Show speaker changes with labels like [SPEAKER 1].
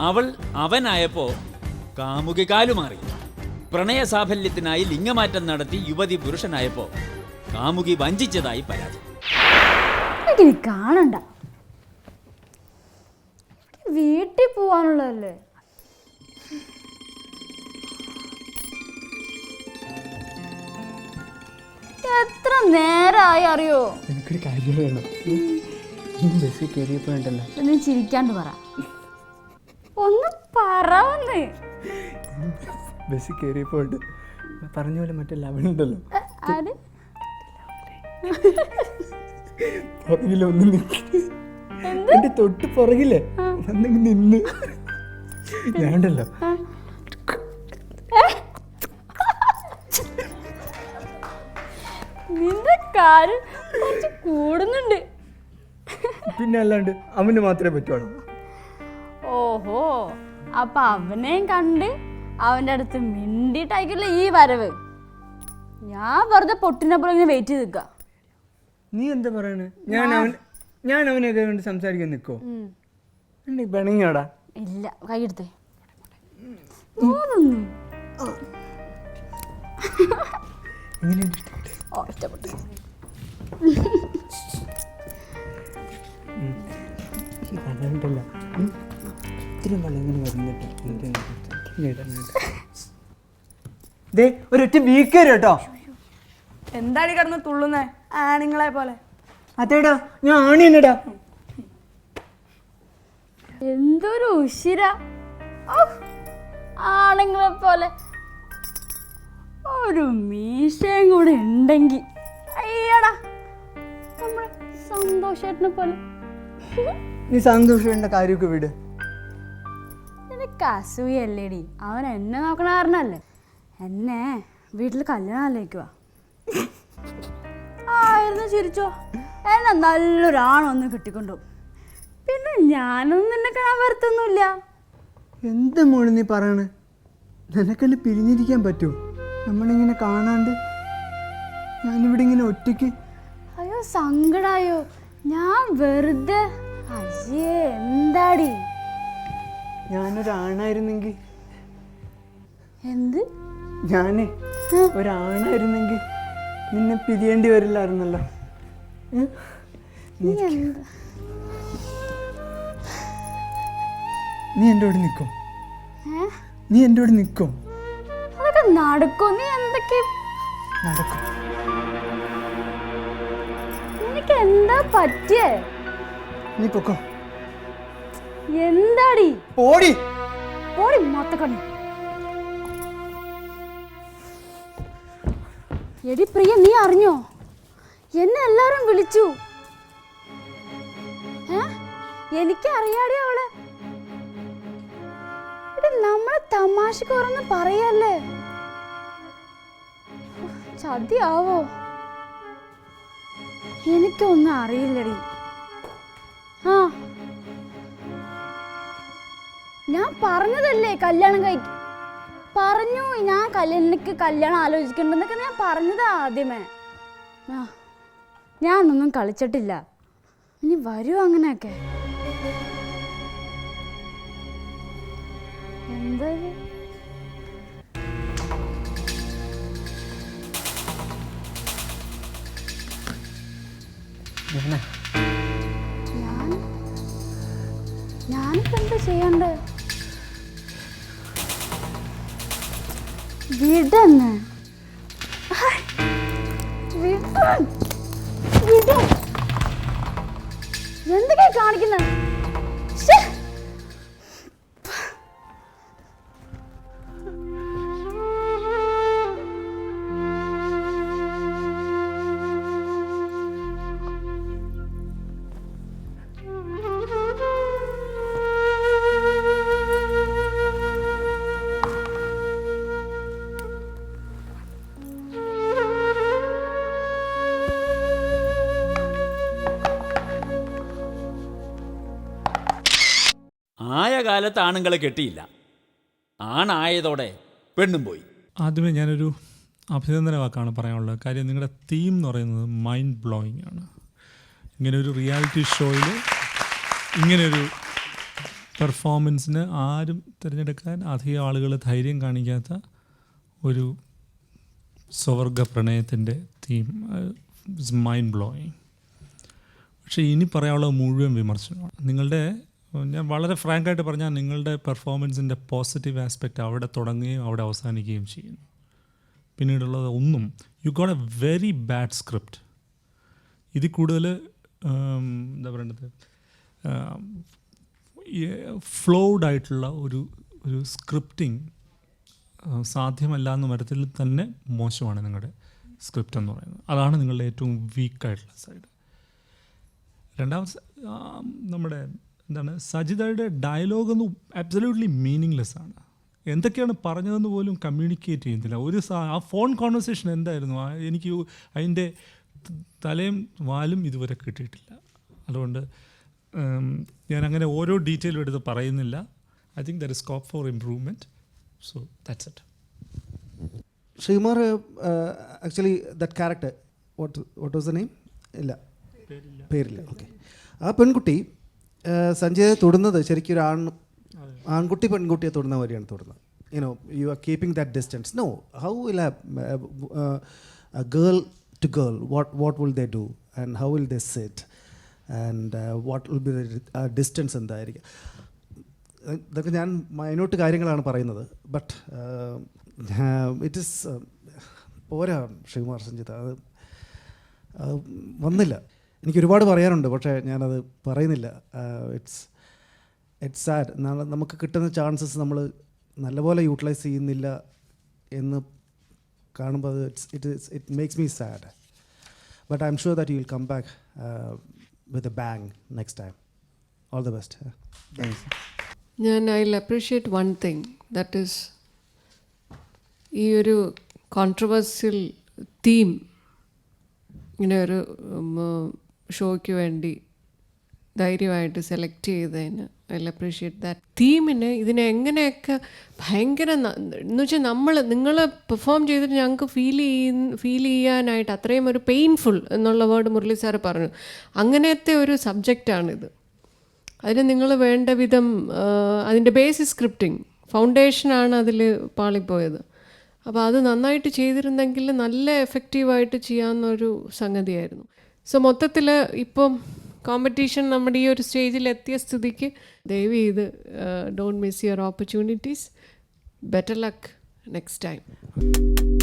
[SPEAKER 1] അവൾ അവനായപ്പോ കാമുകി കാലുമാറി. പ്രണയ സാഫല്യത്തിനായി ലിംഗമാറ്റം നടത്തി യുവതി പുരുഷനായപ്പോ കാമുകി വഞ്ചിച്ചതായി പരാതി.
[SPEAKER 2] എനിക്കിനി കാണണ്ട. വീട്ടിൽ പോവാനുള്ളതല്ലേ? എത്ര നേരമായി അറിയോ?
[SPEAKER 3] എനിക്കൊരു കാര്യം വേണം ഈ ബസ്സിൽ കയറിയപ്പോൾ ഉണ്ടല്ലോ
[SPEAKER 2] ഒന്ന് ചിരിക്കാണ്ട് പറ. ഒന്ന് പറന്ന്
[SPEAKER 3] ബസ് കയറിയപ്പോൾ പറഞ്ഞ പോലെ മറ്റേ
[SPEAKER 2] ആര്
[SPEAKER 3] പുറകിൽ ഒന്ന് എന്റെ തൊട്ട് പുറകില്ലേ വന്നിങ്ങ് നിന്ന്. ഞാനുണ്ടല്ലോ
[SPEAKER 2] നിന്റെ കാര്യം കുറച്ച് കൂടുന്നുണ്ട്.
[SPEAKER 3] പിന്നെ അല്ലാണ്ട് അവന് മാത്രമേ പറ്റുള്ളൂ
[SPEAKER 2] ഓഹോ അപ്പൊ അവനെയും കണ്ട് അവന്റെ അടുത്ത് മിണ്ടിട്ടായിരിക്കില്ല ഈ വരവ്. ഞാൻ വെറുതെ പൊട്ടിനപ്പോൾ ഇങ്ങനെ വെയിറ്റ് ചെയ്ത് നിൽക്കുക
[SPEAKER 3] നീ എന്താ പറയണേ? ഞാൻ അവൻ ഞാൻ അവനൊക്കെ കൊണ്ട് സംസാരിക്കാൻ നിൽക്കോ നീ പിണങ്ങിയോടാ
[SPEAKER 2] ഇല്ല കൈയെടുത്തേ. ഓ ഇഷ്ടപ്പെട്ടു.
[SPEAKER 3] വള്ളമുണ്ടല്ലോ ഇത്രയും വരുന്നുണ്ട്. ഒരൊറ്റ വീക്കേര് കേട്ടോ.
[SPEAKER 4] എന്താണ് കിടന്ന് തുള്ളുന്നേ? ആണുങ്ങളെ പോലെ.
[SPEAKER 3] അതേടാ ഞാൻ ആണിയനടാ
[SPEAKER 2] എന്തൊരു ഉശിര. ആണുങ്ങളെ പോലെ. ഒരു മീശയും കൂടെ ഉണ്ടെങ്കിൽ അയ്യടാ നമ്മുടെ സന്തോഷേട്ടനെ പോലെ.
[SPEAKER 3] നീ സന്തോഷേട്ടന്റെ കാര്യമൊക്കെ വിട്.
[SPEAKER 2] നിനക്ക് അസൂയല്ലേടി അവൻ എന്നെ നോക്കണ കാരണല്ലേ എന്നെ വീട്ടിൽ കല്യാണം ആലോചിക്കുക ആയിരുന്നു ചിരിച്ചോ. എന്നെ നല്ലൊരാണൊന്ന് കിട്ടിക്കൊണ്ടു. പിന്നെ ഞാനൊന്നും നിന്നെ കാണാൻ വരത്തൊന്നുമില്ല.
[SPEAKER 3] എന്താ മോൾ നീ പറയണേ? നിനക്കെന്നെ പിരിഞ്ഞിരിക്കാൻ പറ്റുമോ നമ്മളിങ്ങനെ കാണാണ്ട് ഞാനിവിടെ ഇങ്ങനെ ഒറ്റയ്ക്ക്.
[SPEAKER 2] അയ്യോ സങ്കടായോ. ഞാൻ വെറുതെ. അയ്യേ എന്താടി?
[SPEAKER 3] ഞാനൊരാണായിരുന്നെങ്കിൽ.
[SPEAKER 2] എന്ത്?
[SPEAKER 3] ഞാനേ ഒരാണായിരുന്നെങ്കിൽ നിന്നെ പിരിയേണ്ടി വരില്ലായിരുന്നല്ലോ.
[SPEAKER 2] നീ എന്റെ
[SPEAKER 3] നീ എന്റെ കൂടെ നിൽക്കും. നീ എന്റെ കൂടെ നിൽക്കും.
[SPEAKER 2] അതൊക്കെ നടക്കും? നീ എന്തൊക്കെ?
[SPEAKER 3] നടക്കും.
[SPEAKER 2] നിനക്ക് എന്താ പറ്റിയേ?
[SPEAKER 3] നീ പൊക്കോ.
[SPEAKER 2] എന്താടി?
[SPEAKER 3] പോടി.
[SPEAKER 2] പോടി മൊത്തക്കണ്ണി. എടി പ്രിയ നീ അറിഞ്ഞോ? എന്നെ എല്ലാരും വിളിച്ചു. എനിക്ക് അറിയാടി അവൾ. നമ്മളെ തമാശക്ക് ഓരോന്ന് പറയല്ലേ? ചതിയാവോ? എനിക്കൊന്നും അറിയില്ലടി. ഞാൻ പറഞ്ഞതല്ലേ കല്യാണം കഴിക്കും പറഞ്ഞു ഞാൻ കല്യാണിക്ക് കല്യാണം ആലോചിക്കണ്ടെന്നൊക്കെ ഞാൻ പറഞ്ഞതാ ആദ്യമേ. ആ ഞാനൊന്നും കളിച്ചിട്ടില്ല. ഇനി വരുമോ അങ്ങനെയൊക്കെ. എന്താ ഞാൻ ഞാനിപ്പോ എന്താ ചെയ്യണ്ടേ? വിടന്ന്. എന്തൊക്കെയാ കാണിക്കുന്നത്
[SPEAKER 1] കാലത്ത് ആണുങ്ങളെ കെട്ടിയില്ല. ആണായതോടെ പെണ്ണും പോയി.
[SPEAKER 5] ആദ്യമേ ഞാനൊരു അഭിനന്ദന വാക്കാണ് പറയാനുള്ളത്. കാര്യം നിങ്ങളുടെ തീം എന്ന് പറയുന്നത് മൈൻഡ് ബ്ലോയിങ് ആണ്. ഇങ്ങനെ ഒരു റിയാലിറ്റി ഷോയിൽ ഇങ്ങനെയൊരു പെർഫോമൻസിന് ആരും തിരഞ്ഞെടുക്കാൻ അധികം ആളുകൾ ധൈര്യം കാണിക്കാത്ത ഒരു സ്വവർഗ പ്രണയത്തിന്റെ തീം മൈൻഡ് ബ്ലോയിങ് പക്ഷേ ഇനി പറയാനുള്ള മുഴുവൻ വിമർശനമാണ്. നിങ്ങളുടെ ഞാൻ വളരെ ഫ്രാങ്കായിട്ട് പറഞ്ഞാൽ നിങ്ങളുടെ പെർഫോമൻസിന്റെ പോസിറ്റീവ് ആസ്പെക്റ്റ് അവിടെ തുടങ്ങുകയും അവിടെ അവസാനിക്കുകയും ചെയ്യുന്നു. പിന്നീടുള്ളത് ഒന്നും you got a very bad script ഇതിൽ കൂടുതൽ എന്താ പറയേണ്ടത്? ഫ്ലോഡ് ആയിട്ടുള്ള ഒരു ഒരു സ്ക്രിപ്റ്റിംഗ് സാധ്യമല്ല എന്ന വരത്തിൽ തന്നെ മോശമാണ് നിങ്ങളുടെ സ്ക്രിപ്റ്റ് എന്ന് പറയുന്നത്. അതാണ് നിങ്ങളുടെ ഏറ്റവും വീക്കായിട്ടുള്ള സൈഡ് രണ്ടാമത് സ- നമ്മുടെ എന്താണ് സജിതയുടെ ഡയലോഗ് ഒന്നും അബ്സല്യൂട്ട്ലി മീനിങ്ലെസ് ആണ്. എന്തൊക്കെയാണ് പറഞ്ഞതെന്ന് പോലും കമ്മ്യൂണിക്കേറ്റ് ചെയ്യുന്നില്ല. ഒരു സാ ആ ഫോൺ കോൺവെർസേഷൻ എന്തായിരുന്നു? എനിക്ക് അതിന്റെ തലയും വാലും ഇതുവരെ കിട്ടിയിട്ടില്ല. അതുകൊണ്ട് ഞാൻ അങ്ങനെ ഓരോ ഡീറ്റെയിലും എടുത്ത് പറയുന്നില്ല. I think there is scope for improvement so that's it
[SPEAKER 6] Sreekumar actually that character what what was the name ഇല്ല. പേരില്ല. ഓക്കെ ആ പെൺകുട്ടി സഞ്ജയെ തൊടുന്നത് ശരിക്കും ഒരു ആൺ ആൺകുട്ടി പെൺകുട്ടിയെ തൊടുന്ന വരെയാണ് തൊടുന്നത്. You know you are keeping that distance no how will uh girl to girl what what will they do and how will they set and what will be distance എന്തായിരിക്കും? ഇതൊക്കെ ഞാൻ മൈനോട്ട് കാര്യങ്ങളാണ് പറയുന്നത്. ബട്ട് ഇറ്റ് ഇസ് പോരാ ശ്രീകുമാർ സഞ്ജിത്ത്. അത് വന്നില്ല. എനിക്ക് ഒരുപാട് പറയാനുണ്ട് പക്ഷേ ഞാനത് പറയുന്നില്ല. ഇറ്റ്സ് ഇറ്റ്സ് സാഡ് നമുക്ക് കിട്ടുന്ന ചാൻസസ് നമ്മൾ നല്ലപോലെ യൂട്ടിലൈസ് ചെയ്യുന്നില്ല എന്ന് കാണുമ്പോൾ അത് it's it is it makes me sad but I'm sure that you will come back with a bang next time all the best thanks
[SPEAKER 7] ഞാൻ I appreciate one thing that is ഈ ഒരു controversial theme ഇങ്ങനെ ഒരു ഷോയ്ക്ക് വേണ്ടി ധൈര്യമായിട്ട് select ചെയ്തതിന് I appreciate that തീമിന് ഇതിനെ എങ്ങനെയൊക്കെ ഭയങ്കര എന്ന് വെച്ചാൽ നമ്മൾ നിങ്ങൾ പെർഫോം ചെയ്തിട്ട് ഞങ്ങൾക്ക് ഫീൽ ചെയ്യുന്ന ഫീൽ ചെയ്യാനായിട്ട് അത്രയും ഒരു പെയിൻഫുൾ എന്നുള്ള വേർഡ് മുരളി സാറ് പറഞ്ഞു. അങ്ങനത്തെ ഒരു സബ്ജക്റ്റാണിത് അതിന് നിങ്ങൾ വേണ്ട വിധം അതിന്റെ ബേസിക് സ്ക്രിപ്റ്റിംഗ് ഫൗണ്ടേഷനാണ് അതിൽ പാളിപ്പോയത്. അപ്പോൾ അത് നന്നായിട്ട് ചെയ്തിരുന്നെങ്കിൽ നല്ല എഫക്റ്റീവായിട്ട് ചെയ്യാവുന്നൊരു സംഗതിയായിരുന്നു. സോ മൊത്തത്തിൽ ഇപ്പം കോമ്പറ്റീഷൻ നമ്മുടെ ഈ ഒരു സ്റ്റേജിൽ എത്തിയ സ്ഥിതിക്ക് ദയവ് ചെയ്ത് don't miss your opportunities better luck next time